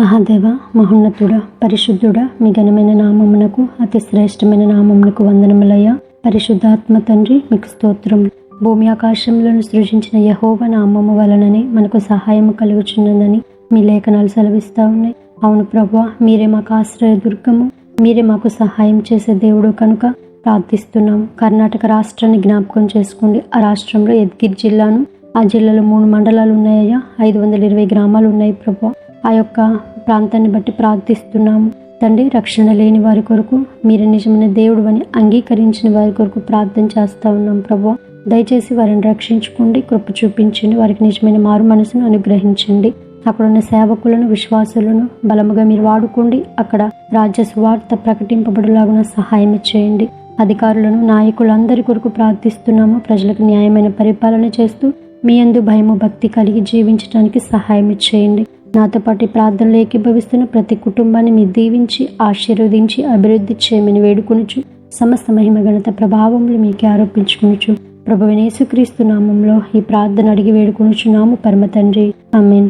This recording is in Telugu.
మహాదేవ మహోన్నతుడ పరిశుద్ధుడ మీ ఘనమైన నామమునకు అతి శ్రేష్టమైన నామమునకు వందనములయ్య. పరిశుద్ధాత్మ తండ్రి మీకు స్తోత్రం. భూమి ఆకాశములను సృజించిన యహోవ నామము వలననే మనకు సహాయము కలుగుచున్నదని మీ లేఖనాలు సెలవిస్తూ ఉన్నాయి. అవును ప్రభా మీరే మాకు ఆశ్రయ దుర్గము. మీరే మాకు సహాయం చేసే దేవుడు కనుక ప్రార్థిస్తున్నాం కర్ణాటక రాష్ట్రాన్ని జ్ఞాపకం చేసుకోండి. ఆ రాష్ట్రంలో యద్గిరి జిల్లాను ఆ జిల్లాలో మూడు మండలాలు ఉన్నాయా ఐదు వందల ఇరవై గ్రామాలు ఉన్నాయి ప్రభు ఆ యొక్క ప్రాంతాన్ని బట్టి ప్రార్థిస్తున్నాము. తండ్రి రక్షణ లేని వారి కొరకు మీరు నిజమైన దేవుడు అని అంగీకరించిన వారి కొరకు ప్రార్థన చేస్తా ఉన్నాం ప్రభు. దయచేసి వారిని రక్షించుకోండి కృప చూపించండి వారికి నిజమైన మారు మనసును అనుగ్రహించండి. అక్కడ ఉన్న సేవకులను విశ్వాసులను బలముగా మీరు వాడుకోండి. అక్కడ రాజ్య సువార్త ప్రకటింపబడులాగున సహాయం చేయండి. అధికారులను నాయకులందరి కొరకు ప్రార్థిస్తున్నాము. ప్రజలకు న్యాయమైన పరిపాలన చేస్తూ మీ అందు భయము భక్తి కలిగి జీవించడానికి సహాయం చేయండి. నాతో పాటు ఈ ప్రార్థనలు ఏకీభవిస్తున్న ప్రతి కుటుంబాన్ని మీరు దీవించి ఆశీర్వదించి అభివృద్ధి చేయమని వేడుకొనుచు సమస్త మహిమ గణత ప్రభావములు మీకే ఆరోపించుకొనుచు ప్రభు వినేసుక్రీస్తు నామంలో ఈ ప్రార్థన అడిగి వేడుకొనుచున్నాము. పరమ తండ్రి. ఆమెన్.